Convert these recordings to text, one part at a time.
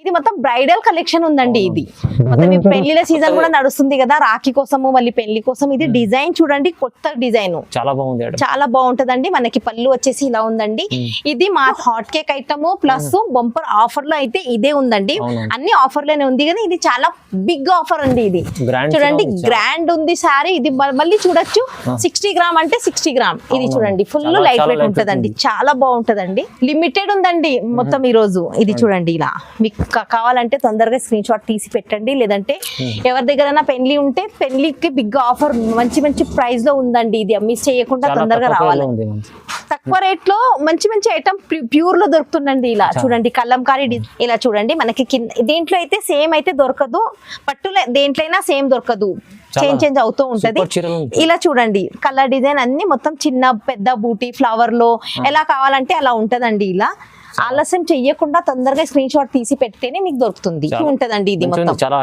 ఇది మొత్తం bridal collection ఉందండి ఇది. మొత్తం పెళ్ళిల సీజన్ కూడా నడుస్తుంది కదా రాఖీ కోసము మళ్ళీ పెళ్ళి కోసం ఇది డిజైన్ చూడండి కొత్త డిజైన్. చాలా బాగుంది చాలా బాగుంటదండి. మనకి పళ్ళు వచ్చేసి ఇలా ఉందండి. ఇది మా hot cake item plus bumper ఆఫర్లో అయితే ఇదే ఉందండి. అన్ని ఆఫర్లోనే ఉంది కానీ ఇది చాలా బిగ్ ఆఫర్ అండి ఇది. చూడండి. గ్రాండ్ ఉంది సారీ. ఇది మళ్ళీ చూడొచ్చు. సిక్స్టీ గ్రామ్ అంటే సిక్స్టీ గ్రామ్ ఇది. చూడండి ఫుల్ లైట్ వెయిట్ ఉంటదండి. చాలా బాగుంటదండి. లిమిటెడ్ ఉందండి మొత్తం ఈ రోజు ఇది చూడండి ఇలా. మీకు కావాలంటే తొందరగా స్క్రీన్ షాట్ తీసి పెట్టండి లేదంటే ఎవరి దగ్గరైనా పెళ్ళి ఉంటే పెళ్ళికి బిగ్ ఆఫర్ మంచి మంచి ప్రైస్లో ఉందండి ఇది. మిస్ చేయకుండా తొందరగా రావాలి. తక్కువ రేట్లో మంచి మంచి ఐటమ్ ప్యూర్లో దొరుకుతుందండి ఇలా. చూడండి కల్లంకారీ ఇలా చూడండి మనకి కింద దీంట్లో అయితే సేమ్ అయితే దొరకదు. పట్టులే దేంట్లో అయినా సేమ్ దొరకదు చేంజ్ చేంజ్ అవుతూ ఉంటది. ఇలా చూడండి కలర్ డిజైన్ అన్ని మొత్తం చిన్న పెద్ద బూటీ ఫ్లవర్లో ఎలా కావాలంటే అలా ఉంటదండి ఇలా. ఆలస్యం చెయ్యకుండా తొందరగా స్క్రీన్ షాట్ తీసి పెడితేనే మీకు దొరుకుతుంది. ఉంటదండి ఇది మొత్తం. చాలా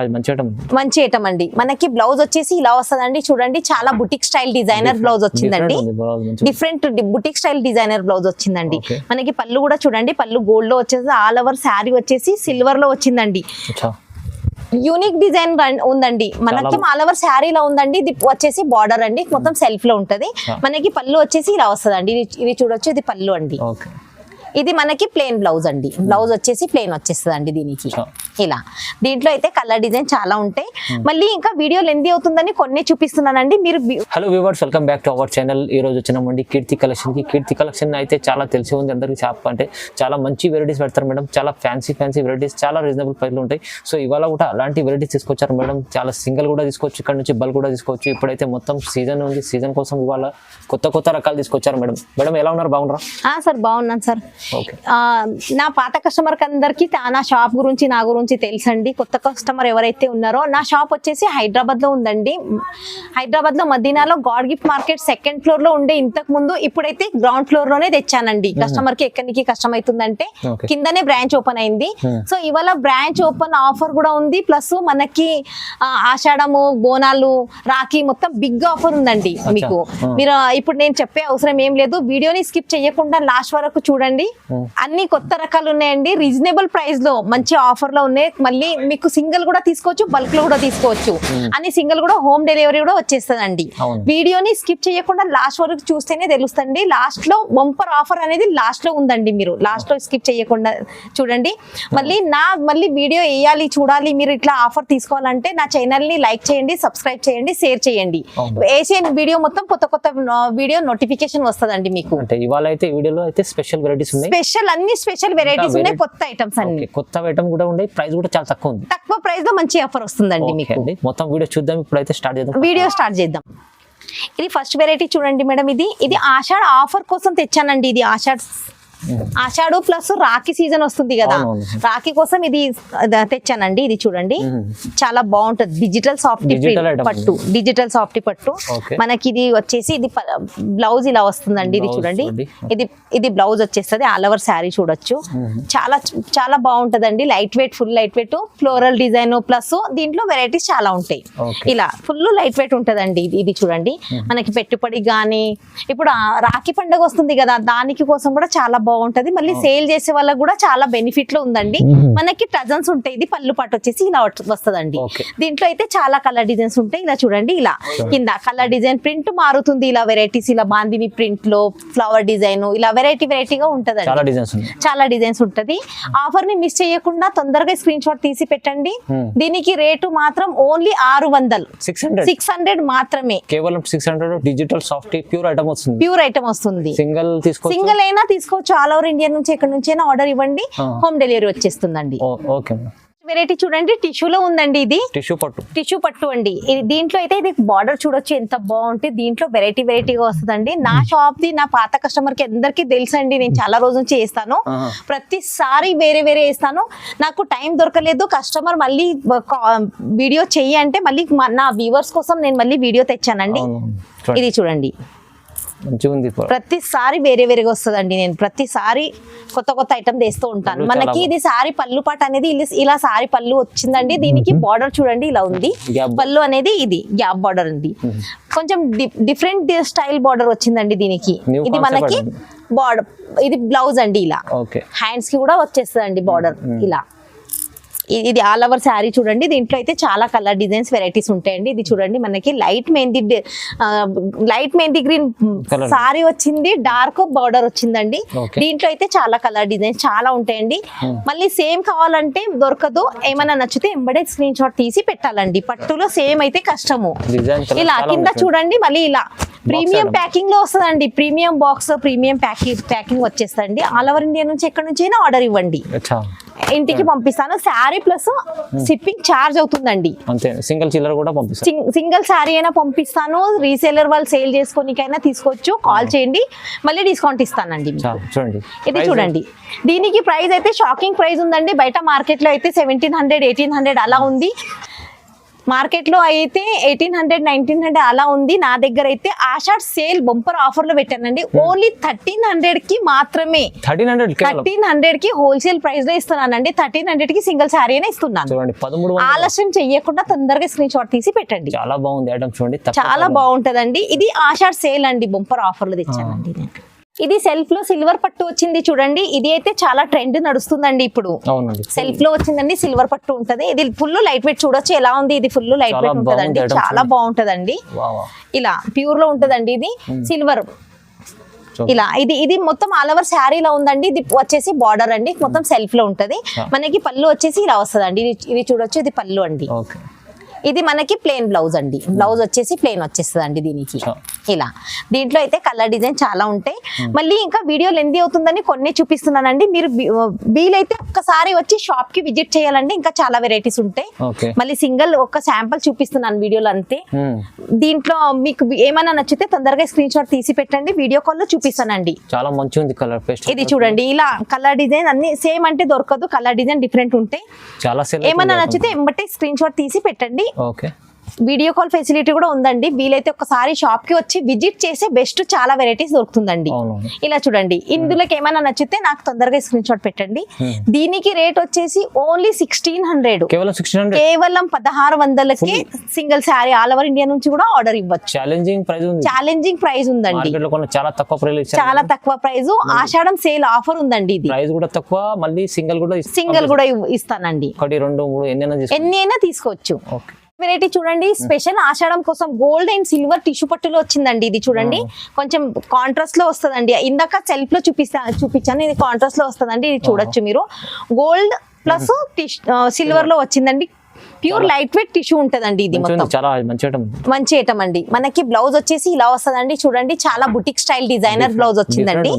మంచి ఐటమ్ అండి. మనకి బ్లౌజ్ వచ్చేసి ఇలా వస్తదండి. చూడండి చాలా బుటిక్ స్టైల్ డిజైనర్ బ్లౌజ్ వచ్చిందండి. Different boutique style designer blouse వచ్చిందండి. మనకి పళ్ళు కూడా చూడండి పళ్ళు గోల్డ్లో వచ్చేసి ఆల్ ఓవర్ శారీ వచ్చేసి సిల్వర్లో వచ్చిందండి. యూనిక్ డిజైన్ ఉందండి. మనకి ఆల్ ఓవర్ శారీలో ఉందండి. ఇది వచ్చేసి బార్డర్ అండి. మొత్తం సెల్ఫ్లో ఉంటది. మనకి పళ్ళు వచ్చేసి ఇలా వస్తదండి. ఇది ఇది చూడొచ్చు ఇది పళ్ళు అండి. ఇది మనకి ప్లేన్ బ్లౌజ్ అండి. బ్లౌజ్ వచ్చేసి ప్లేన్ వచ్చేస్తుంది అండి దీనికి. ఇలా. దీంట్లో అయితే కలర్ డిజైన్ చాలా ఉంటాయి. మళ్ళీ ఇంకా వీడియో లెందీ అవుతుందని కొన్ని చూపిస్తున్నానండి. మీరు hello viewers welcome back to our channel ఈ రోజు వచ్చినామండి కీర్తి కలెక్షన్కి. కీర్తి కలెక్షన్ అయితే చాలా తెలిసి ఉంది అందరికి షాప్ అంటే చాలా మంచి వెరైటీస్ పెడతారు మేడం. చాలా ఫ్యాన్సీ ఫ్యాన్సీ వెరైటీస్ చాలా రీజనబుల్ ప్రైస్లో ఉంటాయి. సో ఇవాళ కూడా అలాంటి వెరైటీస్ తీసుకొచ్చారు మేడం. చాలా సింగిల్ కూడా తీసుకోవచ్చు ఇక్కడ నుంచి బల్క్ కూడా తీసుకోవచ్చు ఇప్పుడైతే మొత్తం సీజన్ ఉంది. సీజన్ కోసం ఇవాళ కొత్త కొత్త రకాలు తీసుకొచ్చారు మేడం. మేడం ఎలా ఉన్నారు? బాగున్నారా? సార్ బాగున్నాను సార్. నా పాత కస్టమర్ అందరికి నా షాప్ గురించి నా గురించి తెలుసండి. కొత్త కస్టమర్ ఎవరైతే ఉన్నారో నా షాప్ వచ్చేసి హైదరాబాద్లో ఉందండి. హైదరాబాద్లో మదీనాలో గాడ్ గిఫ్ట్ మార్కెట్ సెకండ్ ఫ్లోర్లో ఉండే ఇంతకు ముందు ఇప్పుడైతే గ్రౌండ్ ఫ్లోర్లోనే తెచ్చానండి. కస్టమర్కి ఎక్కడికి కష్టం అవుతుందంటే. కిందనే బ్రాంచ్ ఓపెన్ అయింది. Hmm. సో ఇవాళ బ్రాంచ్ ఓపెన్ ఆఫర్ కూడా ఉంది. ప్లస్ మనకి ఆషాఢము బోనాలు రాఖీ మొత్తం బిగ్ ఆఫర్ ఉందండి మీకు. Hmm. మీరు ఇప్పుడు నేను చెప్పే అవసరం ఏం లేదు. వీడియోని స్కిప్ చేయకుండా లాస్ట్ వరకు చూడండి. Hmm. అన్ని కొత్త రకాలు ఉన్నాయండి. రీజనబుల్ ప్రైస్లో మంచి ఆఫర్లో ఉన్నాయి. మళ్ళీ మీకు సింగిల్ కూడా తీసుకోవచ్చు బల్క్లో కూడా తీసుకోవచ్చు. అని సింగిల్ కూడా హోమ్ డెలివరీ కూడా వచ్చేస్తుందండి. వీడియోని స్కిప్ చేయకుండా లాస్ట్ వరకు చూస్తేనే తెలుస్తుంది. లాస్ట్లో బంపర్ ఆఫర్ అనేది లాస్ట్లో ఉందండి మీరు. లాస్ట్లో స్కిప్ చేయకుండా చూడండి. మళ్ళీ నా మళ్ళీ వీడియో వేయాలి చూడాలి మీరు ఇట్లా ఆఫర్ తీసుకోవాలంటే నా ఛానల్ని లైక్ చేయండి సబ్స్క్రైబ్ చేయండి షేర్ చేయండి. వేసే వీడియో మొత్తం కొత్త కొత్త వీడియో నోటిఫికేషన్ వస్తుందండి మీకు. అంటే ఇవాళ అయితే వీడియోలో అయితే స్పెషల్ వెరైటీస్ ఉన్నాయి స్పెషల్ అన్ని స్పెషల్ వెరైటీస్ ఉన్నాయి కొత్త ఐటమ్స్ అన్ని. కొత్త ఐటమ్ కూడా ఉండే ప్రైస్ కూడా చాలా తక్కువ ఉంది. తక్కువ ప్రైస్లో మంచి ఆఫర్ వస్తుందండి మీకు. మొత్తం వీడియో చూద్దాం. ఇప్పుడైతే స్టార్ట్ చేద్దాం. వీడియో స్టార్ట్ చేద్దాం. ఇది ఫస్ట్ వెరైటీ చూడండి మేడం ఇది. ఇది ఆషాఢ ఆఫర్ కోసం తెచ్చానండి. ఇది ఆషాఢ ఆషాఢ ప్లస్ రాఖీ సీజన్ వస్తుంది కదా. రాఖీ కోసం ఇది తెచ్చానండి ఇది చూడండి మ్మ్. చాలా బాగుంటది డిజిటల్ సాఫ్ట్. పట్టు డిజిటల్ సాఫ్ట్ పట్టు. మనకి ఇది వచ్చేసి ఇది బ్లౌజ్ ఇలా వస్తుందండి ఇది చూడండి. ఇది ఇది బ్లౌజ్ వచ్చేస్తుంది ఆల్ ఓవర్ శారీ చూడొచ్చు చాలా చాలా బాగుంటదండి light weight full light weight floral design plus దీంట్లో వెరైటీస్ చాలా ఉంటాయి. ఇలా ఫుల్ లైట్ వెయిట్ ఉంటదండి ఇది ఇది చూడండి మనకి పెట్టుబడి గానీ ఇప్పుడు రాఖీ పండుగ వస్తుంది కదా దానికి కోసం కూడా చాలా బాగుంటది. మళ్ళీ సేల్ చేసే వాళ్ళకి కూడా చాలా బెనిఫిట్లో ఉందండి మనకి టజన్స్ ఉంటాయి ఇది పళ్ళు పాటు వచ్చేసి ఇలా వస్తుందండి. దీంట్లో అయితే చాలా కలర్ డిజైన్స్ ఉంటాయి. ఇలా చూడండి ఇలా. కింద కలర్ డిజైన్ ప్రింట్ మారుతుంది. ఇలా వెరైటీస్ ఇలా బాందిని ప్రింట్లో ఫ్లవర్ డిజైన్ ఇలా వెరైటీ వెరైటీగా ఉంటదండి. చాలా డిజైన్స్ ఉన్నాయి. చాలా డిజైన్స్ ఉంటది. ఆఫర్ని మిస్ చేయకుండా తొందరగా స్క్రీన్ షాట్ తీసి పెట్టండి. దీనికి రేటు మాత్రం ఓన్లీ ఆరు వందలు. Six hundred? మాత్రమే. కేవలం six hundred digital soft pure item వస్తుంది. ప్యూర్ ఐటమ్ వస్తుంది. సింగిల్ సింగిల్ అయినా తీసుకోవచ్చు. ఆల్ ఓవర్ ఇండియా నుంచి ఎక్కడి నుంచి అయినా ఆర్డర్ ఇవ్వండి. హోమ్ డెలివరీ వచ్చేస్తుందండి. ఓకే వెరైటీ చూడండి టిష్యూలో ఉందండి ఇది. టిష్యూ పట్టు. టిష్యూ పట్టు అండి. ఇది దీంట్లో అయితే ఇది బార్డర్ చూడొచ్చు ఎంత బాగుంటుంది దీంట్లో వెరైటీ వెరైటీగా వస్తుందండి. నా షాప్ ది నా పాత కస్టమర్కి అందరికీ తెలుసండి నేను చాలా రోజుల నుంచి చేస్తాను. ఆహా. ప్రతిసారి వేరే వేరే వేస్తాను నాకు టైం దొరకలేదు కస్టమర్ మళ్ళీ వీడియో చెయ్యి అంటే మళ్ళీ నా వ్యూవర్స్ కోసం నేను మళ్ళీ వీడియో తెచ్చానండి. ఇది చూడండి. మంచిగా ఉంది ఇప్పుడు. ప్రతిసారి వేరే వేరేగా వస్తుందండి నేను. ప్రతిసారి కొత్త కొత్త ఐటమ్ తెస్తూ ఉంటాను. మనకి ఇది సారీ పళ్ళు పాట అనేది ఇలా- ఇలా సారీ పళ్ళు వచ్చిందండి. దీనికి బార్డర్ చూడండి ఇలా ఉంది. పళ్ళు అనేది ఇది గ్యాప్ బార్డర్ ఉంది కొంచెం డిఫరెంట్ స్టైల్ బార్డర్ వచ్చిందండి దీనికి. ఇది మనకి అండి. బార్డర్ ఇది బ్లౌజ్ అండి ఇలా. హ్యాండ్స్కి కూడా వచ్చేస్తుందండి బార్డర్ ఇలా. ఇది ఆల్ ఓవర్ శారీ చూడండి. దీంట్లో అయితే చాలా కలర్ డిజైన్స్ వెరైటీస్ ఉంటాయండి. ఇది చూడండి మనకి light mehndi light mehndi green. Sari వచ్చింది. డార్క్ బార్డర్ వచ్చిందండి. దీంట్లో అయితే చాలా కలర్ డిజైన్స్ చాలా ఉంటాయండి. మళ్ళీ సేమ్ కావాలంటే దొరకదు. ఏమైనా నచ్చితే ఎంబడే స్క్రీన్ షాట్ తీసి పెట్టాలండి. పట్టులో సేమ్ అయితే కష్టము. ఇలా కింద. చూడండి. మళ్ళీ ఇలా ప్రీమియం. ప్యాకింగ్లో వస్తుందండి. Premium box premium packing packing వచ్చేస్తుంది ఆల్ ఓవర్ ఇండియా నుంచి ఎక్కడి నుంచి అయినా ఆర్డర్ ఇవ్వండి ఇంటికి పంపిస్తాను. శారీ ప్లస్ షిప్పింగ్ ఛార్జ్ అవుతుందండి. అంతే. సింగిల్ చిల్లర కూడా పంపిస్తారు సింగ్- సింగిల్ శారీ అయినా పంపిస్తాను. రీసేలర్ వాళ్ళు సేల్ చేసుకోనికైనా తీసుకోవచ్చు. కాల్ చేయండి. మళ్ళీ డిస్కౌంట్ ఇస్తానండి చూడండి. ఇది చూడండి. దీనికి ప్రైస్ అయితే షాకింగ్ ప్రైస్ ఉందండి. బయట మార్కెట్లో అయితే సెవెంటీన్ హండ్రెడ్ ఎయిటీన్ హండ్రెడ్ అలా ఉంది. మార్కెట్లో అయితే ఎయిటీన్ హండ్రెడ్ నైన్టీన్ హండ్రెడ్ అలా ఉంది. నా దగ్గర అయితే ఆషాఢ్ సేల్ బంపర్ ఆఫర్లో పెట్టానండి. ఓన్లీ థర్టీన్ హండ్రెడ్కి మాత్రమే. థర్టీన్ హండ్రెడ్ థర్టీన్ హండ్రెడ్కి హోల్సేల్ ప్రైస్లో ఇస్తున్నానండి. థర్టీన్ హండ్రెడ్కి సింగిల్ శారీ అయినా ఇస్తున్నాను. చూడండి పదమూడు వందలు. ఆలస్యం చెయ్యకుండా తొందరగా స్క్రీన్ షాట్ తీసి పెట్టండి. చాలా బాగుంది ఐటమ్ చూడండి చాలా. బాగుంటదండి. ఇది ఆషాఢ్ సేల్ అండి బొంపర్ ఆఫర్లు తెచ్చానండి నేను. ఇది సెల్ఫ్లో సిల్వర్ పట్టు వచ్చింది చూడండి. ఇది అయితే చాలా ట్రెండ్ నడుస్తుందండి ఇప్పుడు. సెల్ఫ్లో వచ్చిందండి సిల్వర్ పట్టు ఉంటది. ఇది ఫుల్ లైట్ వెయిట్ చూడొచ్చు. ఎలా ఉంది? ఇది ఫుల్ లైట్ వెయిట్ ఉంటదండి. చాలా. బాగుంటదండి. ఇలా ప్యూర్లో ఉంటదండి ఇది. సిల్వర్ చూ- ఇలా ఇది ఇది మొత్తం ఆల్ ఓవర్ శారీలో ఉందండి. ఇది వచ్చేసి బార్డర్ అండి. మొత్తం సెల్ఫ్లో ఉంటది. మనకి పళ్ళు వచ్చేసి ఇలా వస్తదండి. ఇది ఇది చూడొచ్చు. ఇది పళ్ళు అండి. ఓకే ఇది మనకి ప్లేన్ బ్లౌజ్ అండి. బ్లౌజ్ వచ్చేసి ప్లేన్ వచ్చేస్తుంది అండి దీనికి. ఇలా. దీంట్లో అయితే కలర్ డిజైన్ చాలా ఉంటాయి. మళ్ళీ ఇంకా వీడియో లెందీ అవుతుందని కొన్ని చూపిస్తున్నానండి. మీరు వీలైతే ఒక్కసారి వచ్చి షాప్కి విజిట్ చేయాలండి. ఇంకా చాలా వెరైటీస్ ఉంటాయి. మళ్ళీ సింగిల్ ఒక శాంపుల్ చూపిస్తున్నాను వీడియోలో అంతే. మ్మ్. దీంట్లో మీకు ఏమైనా నచ్చితే తొందరగా స్క్రీన్ షాట్ తీసి పెట్టండి. వీడియో కాల్లో చూపిస్తానండి. చాలా మంచిగా ఉంది కలర్ పేస్ట్ ఇది చూడండి. ఇలా కలర్ డిజైన్ అన్ని సేమ్ అంటే దొరకదు. కలర్ డిజైన్ డిఫరెంట్ ఉంటాయి. చాలా ఏమైనా నచ్చితే ఎంబటే స్క్రీన్ షాట్ తీసి పెట్టండి. ఓకే వీడియో కాల్ ఫెసిలిటీ కూడా ఉందండి. వీలైతే ఒకసారి షాప్కి వచ్చి విజిట్ చేసే బెస్ట్ చాలా వెరైటీస్ దొరుకుతుందండి. ఇలా చూడండి. ఇందులోకి ఏమైనా నచ్చితే నాకు తొందరగా స్క్రీన్ షాట్ పెట్టండి. దీనికి రేట్ వచ్చేసి ఓన్లీ సిక్స్టీన్ హండ్రెడ్ కేవలం పదహారు వందలకి single sari all over India నుంచి కూడా ఆర్డర్ ఇవ్వచ్చు. ఛాలెంజింగ్ ప్రైస్ ఛాలెంజింగ్ ప్రైస్ ఉందండి. చాలా తక్కువ ప్రైస్ చాలా తక్కువ ప్రైస్ ఆషాఢం సేల్ ఆఫర్ ఉందండి ఇది. ప్రైస్ కూడా తక్కువ మళ్ళీ సింగిల్ కూడా. సింగిల్ కూడా ఇస్తానండి. ఒకటి రెండు మూడు ఎన్ని అయినా తీసుకో ఎన్ని అయినా తీసుకోవచ్చు. ఓకే. వెరైటీ చూడండి. స్పెషల్ ఆషాఢం కోసం గోల్డ్ అండ్ సిల్వర్ టిష్యూ పట్టులో వచ్చిందండి ఇది చూడండి. కొంచెం కాంట్రాస్ట్లో వస్తుందండి. ఇందాక సెల్ఫ్లో చూపిస్తా చూపించాను. ఇది కాంట్రాస్ట్లో వస్తుందండి. ఇది చూడొచ్చు మీరు. గోల్డ్ ప్లస్ సిల్వర్లో వచ్చిందండి. ప్యూర్ లైట్ వెయిట్ టిష్యూ ఉంటదండి ఇది చాలా మంచి ఐటమ్ అండి మనకి బ్లౌజ్ వచ్చేసి ఇలా వస్తుందండి. చూడండి చాలా బుటిక్ స్టైల్ డిజైనర్ బ్లౌజ్ వచ్చిందండి.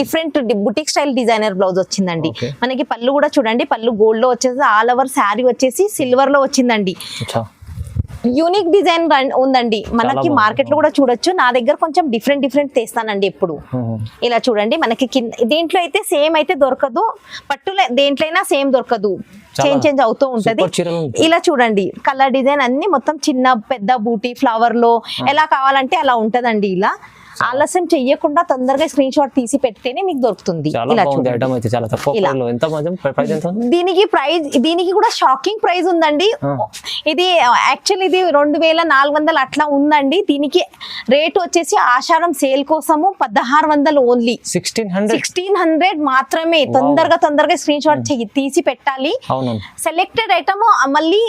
Different boutique style designer blouse వచ్చిందండి. మనకి పళ్ళు కూడా చూడండి పళ్ళు గోల్డ్లో వచ్చేసి ఆల్ ఓవర్ శారీ వచ్చేసి సిల్వర్లో వచ్చిందండి యూనిక్ డిజైన్ ఉందండి. మనకి. మార్కెట్లో కూడా చూడొచ్చు. నా దగ్గర కొంచెం డిఫరెంట్ డిఫరెంట్ తెస్తానండి ఎప్పుడు. ఇలా చూడండి మనకి కింద దీంట్లో అయితే సేమ్ అయితే దొరకదు. పట్టులో దేంట్లో అయినా సేమ్ దొరకదు. చేంజ్ చేంజ్ అవుతూ ఉంటది. ఇలా చూడండి కలర్ డిజైన్ అన్ని మొత్తం చిన్న పెద్ద బూటీ ఫ్లవర్లో ఎలా కావాలంటే అలా ఉంటదండి ఇలా. ఆలస్యం చెయ్యకుండా తొందరగా స్క్రీన్ షాట్ తీసి పెడితేనే మీకు దొరుకుతుంది. దీనికి ప్రైస్ దీనికి కూడా షాకింగ్ ప్రైస్ ఉందండి. ఇది యాక్చువల్ ఇది రెండు వేల నాలుగు వందలు అట్లా ఉందండి. దీనికి రేట్ వచ్చేసి ఆషాఢం సేల్ కోసము పదహారు వందలు only sixteen hundred sixteen hundred మాత్రమే. తొందరగా తొందరగా స్క్రీన్ షాట్ తీసి పెట్టాలి. సెలెక్టెడ్ ఐటమ్ మళ్ళీ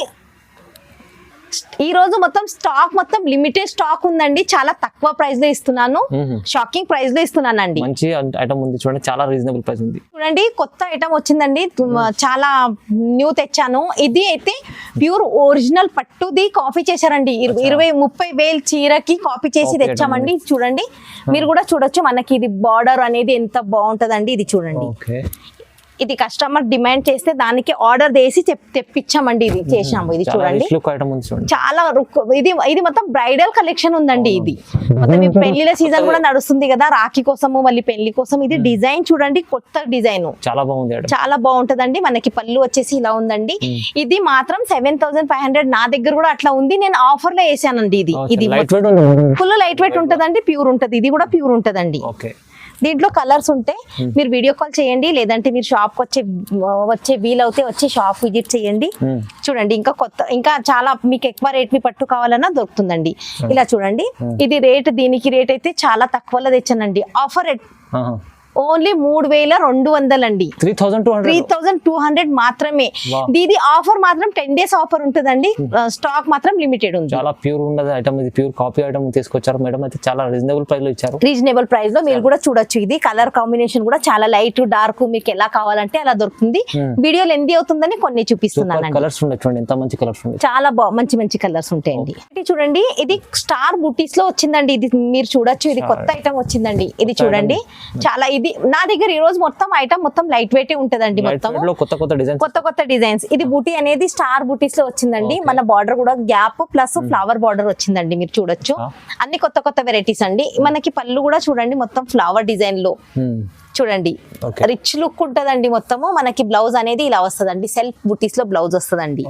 ఈ రోజు మొత్తం స్టాక్ మొత్తం లిమిటెడ్ స్టాక్ ఉందండి. చాలా తక్కువ ప్రైస్లో ఇస్తున్నాను. షాకింగ్ ప్రైస్లో ఇస్తున్నానండి. మంచి ఐటమ్ ఉంది చూడండి. చాలా రీజనబుల్ ప్రైస్ ఉంది. చూడండి కొత్త ఐటమ్ వచ్చిందండి. చాలా న్యూ తెచ్చాను. ఇది అయితే ప్యూర్ ఒరిజినల్ పట్టుది కాపీ చేశారండి. ఇరు- ఇరవై ముప్పై వేలు చీరకి కాపీ చేసి తెచ్చామండి. చూడండి. మీరు కూడా చూడొచ్చు. మనకి ఇది బార్డర్ అనేది ఎంత బాగుంటదండి. ఇది చూడండి. ఇది కస్టమర్ డిమాండ్ చేస్తే దానికి ఆర్డర్ చేసి తెప్పించామండి ఇది చేసాము ఇది చూడండి. చాలా రుక్- ఇది ఇది మొత్తం బ్రైడల్ కలెక్షన్ ఉందండి ఇది. మొత్తం పెళ్ళిల సీజన్ కూడా నడుస్తుంది కదా రాఖీ కోసము మళ్ళీ పెళ్ళి కోసం ఇది డిజైన్ చూడండి కొత్త డిజైన్ చాలా బాగుంది చాలా బాగుంటదండి. మనకి పళ్ళు వచ్చేసి ఇలా ఉందండి. ఇది మాత్రం సెవెన్ థౌసండ్ ఫైవ్ హండ్రెడ్ నా దగ్గర కూడా అట్లా ఉంది. నేను ఆఫర్లో వేసానండి ఇది. ఇది ఫుల్ లైట్ వెయిట్ ఉంటదండి ప్యూర్ ఉంటది. ఇది కూడా ప్యూర్ ఉంటదండి. ఓకే. దీంట్లో కలర్స్ ఉంటాయి మీరు వీడియో కాల్ చేయండి లేదంటే మీరు షాప్ వచ్చే వచ్చే వీలవుతే వచ్చి షాప్ విజిట్ చేయండి. మ్మ్. చూడండి ఇంకా కొత్త ఇంకా చాలా మీకు ఎక్కువ రేట్ వి పట్టు కావాలన్నా దొరుకుతుందండి. ఇలా చూడండి. ఇది రేట్ దీనికి రేట్ అయితే చాలా తక్కువలో తెచ్చానండి. Offer rate. ఓన్లీ మూడు వేల రెండు వందలండి. Three thousand two three hundred thousand two hundred మాత్రమే. దీది ఆఫర్ మాత్రం టెన్ డేస్ ఆఫర్ ఉంటుందండి. స్టాక్ మాత్రం లిమిటెడ్ ఉంది. చాలా ప్యూర్ ఉన్నది ఐటమ్ ఇది. ప్యూర్ కాపీ ఐటమ్ తీసుకొచ్చారు. మేడం అయితే చాలా రీజనబుల్ ప్రైస్లో ఇచ్చారు. రీజనబుల్ ప్రైస్లో మీరు కూడా చూడొచ్చు. ఇది కలర్ కాంబినేషన్ కూడా చాలా లైట్ డార్క్ మీకు ఎలా కావాలంటే అలా దొరుకుతుంది. Hmm. వీడియో లెంది అవుతుందని కొన్ని సూపర్ చూపిస్తున్నానండి కలర్స్ చూడండి. ఎంత మంచి కలర్స్ చాలా మంచి మంచి కలర్స్ ఉంటాయండి. చూడండి. ఇది స్టార్ బుటీస్లో వచ్చిందండి. ఇది మీరు చూడొచ్చు. ఇది కొత్త ఐటమ్ వచ్చిందండి. ఇది చూడండి. చాలా ఇది నా దగ్గర ఈ రోజు మొత్తం ఐటమ్ మొత్తం లైట్ వెయిట్ ఉంటదండి మొత్తం కొత్త కొత్త డిజైన్స్ కొత్త కొత్త డిజైన్స్ ఇది బూటీ అనేది స్టార్ బూటీస్లో వచ్చిందండి. మన బార్డర్ కూడా గ్యాప్ ప్లస్ ఫ్లవర్ బార్డర్ వచ్చిందండి మీరు చూడొచ్చు. Ah. అన్ని కొత్త కొత్త వెరైటీస్ అండి. మనకి పళ్ళు కూడా చూడండి మొత్తం ఫ్లవర్ డిజైన్లో. చూడండి. రిచ్ లుక్ ఉంటదండి మొత్తము. మనకి బ్లౌజ్ అనేది ఇలా వస్తదండి. సెల్ఫ్ బుటీస్లో బ్లౌజ్ వస్తదండి.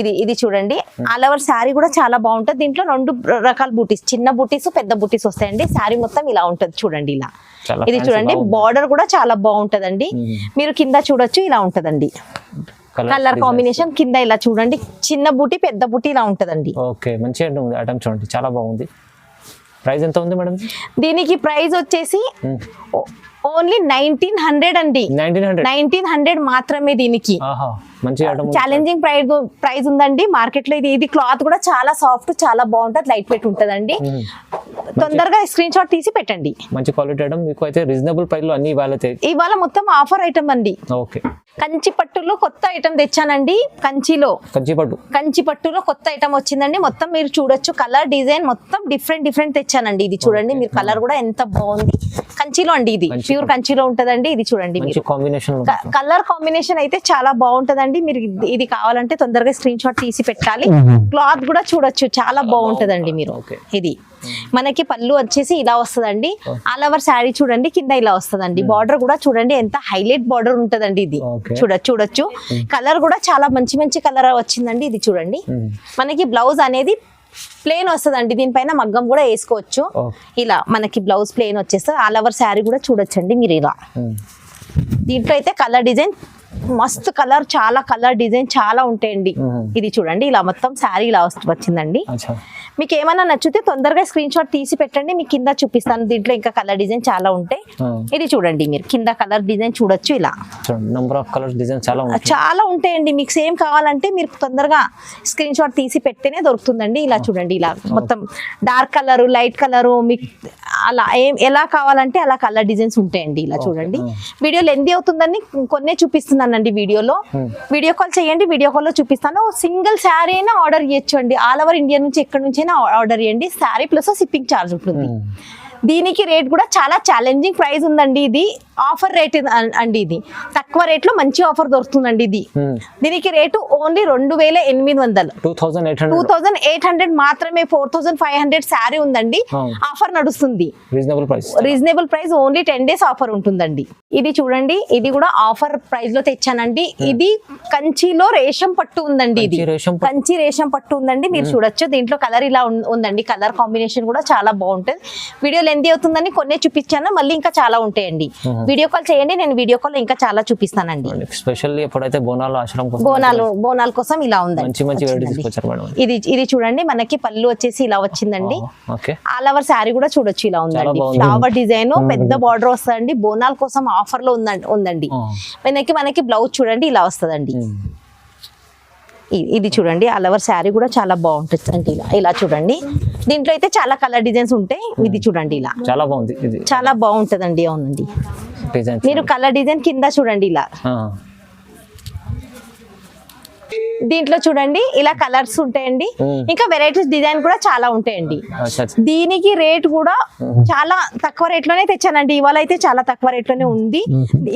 ఇది ఇది చూడండి. ఆల్ ఓవర్ శారీ కూడా చాలా బాగుంటది. దీంట్లో రెండు రకాల బూటీస్ చిన్న బూటీస్ పెద్ద బూటీస్ వస్తాయండి. శారీ మొత్తం ఇలా ఉంటది చూడండి ఇలా. ఇది చూడండి. బార్డర్ కూడా చాలా బాగుంటదండి. మ్మ్. మీరు కింద చూడొచ్చు ఇలా ఉంటదండి. కలర్. కాంబినేషన్ కింద ఇలా చూడండి. చిన్న బూటీ పెద్ద బూటీ ఇలా ఉంటదండి. ఓకే మంచి ఐటమ్ ఉంది. ఐటమ్ చూడండి. చాలా బాగుంది. ప్రైస్ ఎంత ఉంది మేడం? దీనికి ప్రైస్ వచ్చేసి ఓన్లీ నైన్టీన్ హండ్రెడ్ అండి. Nineteen hundred. మాత్రమే దీనికి. ఛాలెంజింగ్ ప్రైస్ ప్రైస్ ఉందండి. మార్కెట్లో ఇది ఇది క్లాత్ కూడా చాలా సాఫ్ట్ చాలా బాగుంటది లైట్ వెయిట్ ఉంటదండి తొందరగా స్క్రీన్ షాట్ తీసి పెట్టండి. మంచి క్వాలిటీ ఐటమ్ మీకు అయితే రీజనబుల్ ప్రైస్లో అన్ని ఇవాళ ఇవాళ మొత్తం ఆఫర్ ఐటమ్ అండి. ఓకే. కంచి పట్టులో కొత్త ఐటమ్ తెచ్చానండి. కంచిలో. కంచిపట్టు కంచి పట్టులో కొత్త ఐటమ్ వచ్చిందండి. మొత్తం మీరు చూడొచ్చు. కలర్ డిజైన్ మొత్తం డిఫరెంట్ డిఫరెంట్ తెచ్చానండి. ఇది చూడండి. మీరు కలర్ కూడా ఎంత బాగుంది. కంచిలో అండి ఇది. కంచి ప్యూర్ కంచిలో ఉంటదండి. ఇది చూడండి మంచి మీరు. కాంబినేషన్ కలర్ కాంబినేషన్ అయితే చాలా బాగుంటదండి. మీరు ఇది- కావాలంటే తొందరగా స్క్రీన్ షాట్ తీసి పెట్టాలి. క్లాత్ కూడా చూడొచ్చు. చాలా బాగుంటదండి మీరు. ఇది. మనకి పళ్ళు వచ్చేసి ఇలా వస్తదండి. ఆల్ ఓవర్ శారీ చూడండి కింద ఇలా వస్తదండి. బార్డర్ కూడా చూడండి ఎంత హైలైట్ బార్డర్ ఉంటదండి ఇది. Okay. చూడ చూడొచ్చు. కలర్ కూడా చాలా మంచి మంచి కలర్ వచ్చిందండి ఇది చూడండి. మనకి బ్లౌజ్ అనేది ప్లేన్ వస్తదండి. దీనిపైన మగ్గం కూడా వేసుకోవచ్చు. Okay. ఇలా మనకి బ్లౌజ్ ప్లేన్ వచ్చేస్తుంది ఆల్ ఓవర్ శారీ కూడా చూడొచ్చండి మీరు ఇలా. దీంట్లో అయితే కలర్ డిజైన్ మస్తు కలర్ చాలా కలర్ డిజైన్ చాలా ఉంటాయండి. ఇది చూడండి ఇలా మొత్తం శారీ ఇలా వస్తు- వచ్చిందండి. మీకు ఏమైనా నచ్చితే తొందరగా స్క్రీన్ షాట్ తీసి పెట్టండి మీకు కింద చూపిస్తాను. దీంట్లో ఇంకా కలర్ డిజైన్ చాలా ఉంటాయి. ఇది చూడండి మీరు కింద కలర్ డిజైన్ చూడొచ్చు ఇలా. నెంబర్ ఆఫ్ కలర్స్ డిజైన్ చాలా చాలా ఉంటాయండి. మీకు సేమ్ కావాలంటే మీరు తొందరగా స్క్రీన్ షాట్ తీసి పెడితేనే దొరుకుతుందండి. ఇలా చూడండి ఇలా మొత్తం డార్క్ కలర్ లైట్ కలర్ మీకు అలా ఏం ఎలా కావాలంటే అలా కలర్ డిజైన్స్ ఉంటాయండి ఇలా చూడండి. వీడియో లెంది అవుతుందని కొన్నే చూపిస్తున్నానండి వీడియోలో. వీడియో కాల్ చేయండి వీడియో కాల్లో చూపిస్తాను. సింగిల్ శారీ అయినా ఆర్డర్ చేయొచ్చు అండి ఆల్ ఓవర్ ఇండియా నుంచి ఎక్కడి నుంచి అయినా ఆర్డర్ చేయండి శారీ ప్లస్ షిప్పింగ్ ఛార్జ్ ఉంటుంది. దీనికి రేట్ కూడా చాలా ఛాలెంజింగ్ ప్రైస్ ఉందండి ఇది. ఆఫర్ రేట్ అండి ఇది. తక్కువ రేట్లో మంచి ఆఫర్ దొరుకుతుందండి ఇది. దీనికి రేటు ఓన్లీ రెండు వేల ఎనిమిది వందలు. Two thousand eight two hundred thousand eight hundred మాత్రమే four thousand five hundred sari ఉందండి. ఆఫర్ నడుస్తుంది. Reasonable price reasonable price only ten days offer ఉంటుందండి. ఇది చూడండి ఇది కూడా ఆఫర్ ప్రైస్లో తెచ్చానండి. ఇది కంచిలో రేషం పట్టు ఉందండి ఇది. కంచి రేషం పట్టు. ఉందండి. మీరు చూడొచ్చు దీంట్లో కలర్ ఇలా ఉందండి. కలర్ కాంబినేషన్ కూడా చాలా బాగుంటుంది. వీడియో లెంత్ అవుతుందని కొన్నే చూపించాను మళ్ళీ ఇంకా చాలా ఉంటాయండి. వీడియో కాల్ చేయండి నేను వీడియో కాల్ ఇంకా చాలా చూపిస్తానండి. స్పెషల్లీ ఎప్పుడైతే బోనాలు ఆశ్రమం కోసం బోనాలు బోనాల కోసం ఇలా మంచి మంచి మేడం. ఇది ఇది చూడండి మనకి పళ్ళు వచ్చేసి ఇలా వచ్చిందండి. ఆల్ ఓవర్ శారీ కూడా చూడొచ్చు ఇలా ఉందండి. ఫ్లవర్ డిజైన్ పెద్ద బార్డర్ వస్తుందండి. బోనాల కోసం ఆఫర్లో ఉందండి. ఉందండి మనకి మనకి బ్లౌజ్ చూడండి ఇలా వస్తదండి. ఇది చూడండి ఆల్ ఓవర్ శారీ కూడా చాలా బాగుంటుంది. అంటే ఇలా ఇలా చూడండి. దీంట్లో అయితే చాలా కలర్ డిజైన్స్ ఉంటాయి. ఇది చూడండి ఇలా. చాలా బాగుంది. చాలా బాగుంటదండి అవునండి. డిజైన్ మీరు కలర్ డిజైన్ కింద చూడండి ఇలా. దీంట్లో చూడండి ఇలా కలర్స్ ఉంటాయండి. Hmm. ఇంకా వెరైటీస్ డిజైన్ కూడా చాలా ఉంటాయండి. దీనికి రేట్ కూడా చాలా తక్కువ రేట్లోనే తెచ్చానండి. ఇవాళ అయితే చాలా తక్కువ రేట్లోనే ఉంది.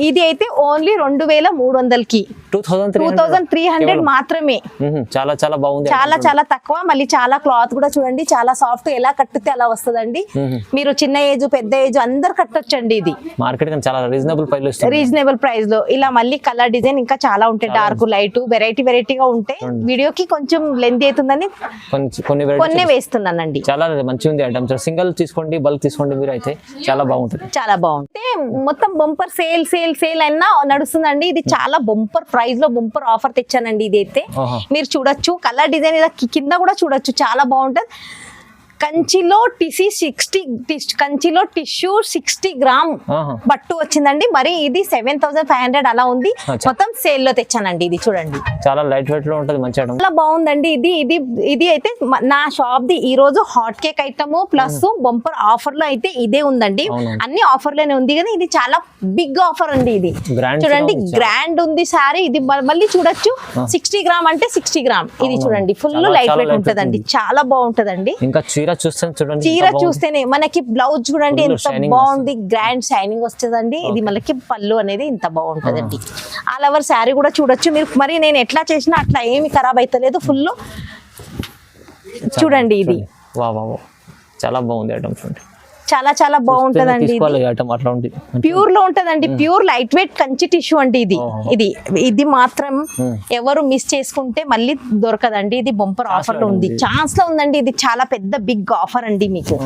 ఇది అయితే ఓన్లీ రెండు వేల మూడు వందలకి. టూ థౌసండ్ త్రీ హండ్రెడ్ మాత్రమే. చాలా చాలా బాగుంది. చాలా చాలా తక్కువ. మళ్ళీ చాలా క్లాత్ కూడా చూడండి. చాలా సాఫ్ట్ ఎలా కట్టితే అలా వస్తదండి. మీరు చిన్న ఏజ్ పెద్ద ఏజ్ అందరు కట్టొచ్చండి ఇది. మార్కెట్ చాలా రీజనబుల్ ప్రైస్ రీజనబుల్ ప్రైస్లో. ఇలా మళ్ళీ కలర్ డిజైన్ ఇంకా చాలా ఉంటాయి. డార్క్ లైట్ వెరైటీ వెరైటీగా ఉంటాయి వీడియోకి కొంచెం లెంత్ అవుతుందని కొన్ని కొన్ని వేస్తున్నానండి. చాలా మంచిగా ఉంది ఐటమ్ సింగిల్ తీసుకోండి బల్క్ తీసుకోండి మీరు అయితే చాలా బాగుంటుంది. చాలా బాగుంది మొత్తం బొంపర్ సేల్ సేల్ సేల్ అయినా నడుస్తుందండి. ఇది చాలా బొంపర్ ప్రైస్లో బొంపర్ ఆఫర్ తెచ్చానండి ఇది అయితే. మీరు చూడొచ్చు. కలర్ డిజైన్ ఇలా కింద కూడా చూడొచ్చు. చాలా బాగుంటది. కంచిలో టిసి సిక్స్టీ కంచిలో టిష్యూ సిక్స్టీ గ్రామ్. పట్టు వచ్చిందండి. మరి ఇది సెవెన్ థౌసండ్ ఫైవ్ హండ్రెడ్ అలా ఉంది. మొత్తం సేల్లో తెచ్చానండి ఇది చూడండి. చాలా లైట్ వెయిట్లో ఉంటుంది మంచి చాలా బాగుందండి ఇది. ఇది ఇది అయితే నా షాప్ ది ఈ రోజు hot cake item plus bumper ఆఫర్లో అయితే ఇదే ఉందండి. అన్ని ఆఫర్లోనే ఉంది కానీ ఇది చాలా బిగ్ ఆఫర్ అండి ఇది. చూడండి. గ్రాండ్ ఉంది సారీ. ఇది మళ్ళీ చూడొచ్చు. సిక్స్టీ గ్రామ్ అంటే సిక్స్టీ గ్రామ్. ఇది. చూడండి ఫుల్ లైట్ వెయిట్ ఉంటదండి. చాలా బాగుంటదండి. ఇంకా చీర చూస్తే చూడండి చీర. చూస్తేనే మనకి బ్లౌజ్ చూడండి ఎంత బాగుంది. గ్రాండ్ షైనింగ్ వస్తుందండి. ఇది మనకి పళ్ళు అనేది ఇంత బాగుంటదండి. ఆల్ ఓవర్ శారీ కూడా చూడొచ్చు. మీరు మరి నేను ఎట్లా చేసినా అట్లా ఏమి ఖరాబ్ అవుతలేదు ఫుల్ చూడండి ఇది. చాలా బాగుంది ఐటమ్ చూడండి. చాలా చాలా బాగుంటదండి ప్యూర్లో ఉంటదండి pure light weight Kanchi tissue అండి ఇది. ఇది ఇది మాత్రం. ఎవరు మిస్ చేసుకుంటే మళ్ళీ దొరకదండి. ఇది బొంపర్ ఆఫర్లో ఉంది. ఛాన్స్లో ఉందండి. ఇది చాలా పెద్ద బిగ్ ఆఫర్ అండి మీకు.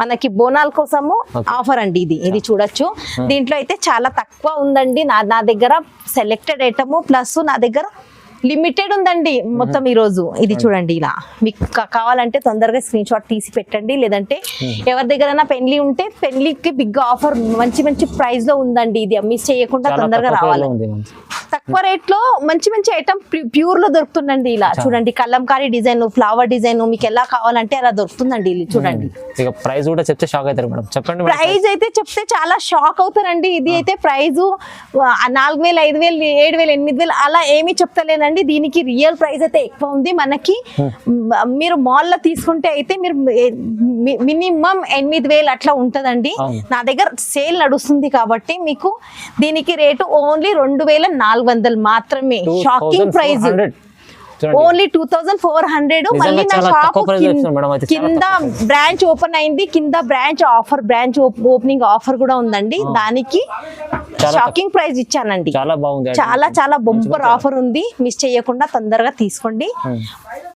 మనకి బోనాల కోసము ఆఫర్ అండి ఇది. ఇది చూడొచ్చు. దీంట్లో అయితే చాలా తక్కువ ఉందండి. నా నా దగ్గర సెలెక్టెడ్ ఐటమ్ ప్లస్ నా దగ్గర లిమిటెడ్ ఉందండి మొత్తం ఈ రోజు ఇది చూడండి ఇలా. మీకు కావాలంటే తొందరగా స్క్రీన్ షాట్ తీసి పెట్టండి. లేదంటే ఎవరి దగ్గరైనా పెళ్ళి ఉంటే పెళ్ళికి బిగ్ ఆఫర్ మంచి మంచి ప్రైస్లో ఉందండి ఇది. మిస్ చేయకుండా తొందరగా రావాలి. తక్కువ రేట్లో మంచి. మంచి ఐటమ్ ప్యూర్లో దొరుకుతుందండి ఇలా. చూడండి కలంకారీ డిజైన్ ఫ్లవర్ డిజైన్ మీకు ఎలా కావాలంటే అలా దొరుకుతుందండి చూడండి. ప్రైస్ కూడా చెప్తే షాక్ అవుతారు మేడం. చెప్పండి ప్రైజ్ అయితే చెప్తే చాలా షాక్ అవుతారండి. ఇది అయితే ప్రైజ్ నాలుగు వేలు ఐదు వేలు ఏడు వేలు ఎనిమిది వేలు అలా ఏమీ చెప్తలేనండి. దీనికి రియల్ ప్రైస్ అయితే ఎక్కువ ఉంది. మనకి మ- మీరు మాల్లో తీసుకుంటే అయితే మీరు మినిమం ఎనిమిది వేలు అట్లా ఉంటదండి. నా దగ్గర సేల్ నడుస్తుంది కాబట్టి మీకు దీనికి రేటు ఓన్లీ రెండు వేల నాలుగు వందలు మాత్రమే. Shocking price 2400. చూడండి only two thousand four hundred మళ్ళీ నా షాప్ కింద బ్రాంచ్ ఓపెన్ అయింది. కింద branch offer branch opening offer కూడా ఉందండి. దానికి షాకింగ్ ప్రైస్ ఇచ్చానండి. చాలా బాగుంది. చాలా చాలా బొంపర్ ఆఫర్ ఉంది. మిస్ చేయకుండా తొందరగా తీసుకోండి.